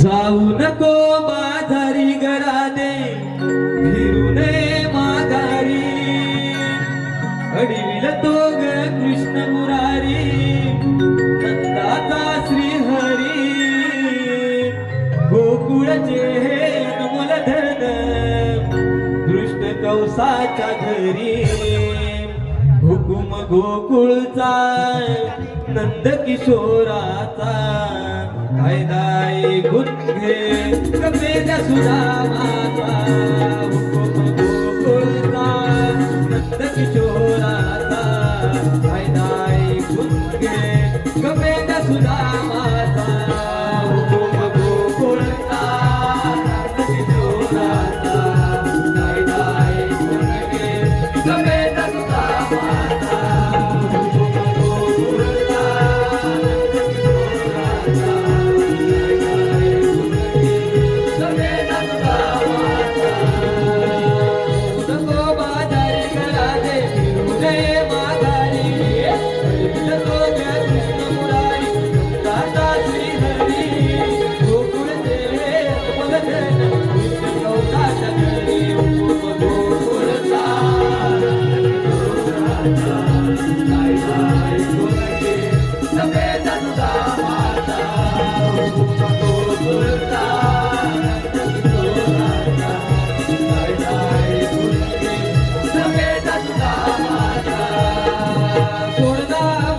जाऊ नको बाधारी घराने फिरूने माधारी अडविल तो ग कृष्ण मुरारी नंदाचा श्री हरी गोकुळचे हे नमल धन कृष्ण कौसाच्या घरी. हुकुम गोकुळचा नंद किशोराचा कायदाय गुन्हे कमेल्या सुधामाचा हुकुम गोकुळचा नंद किशोर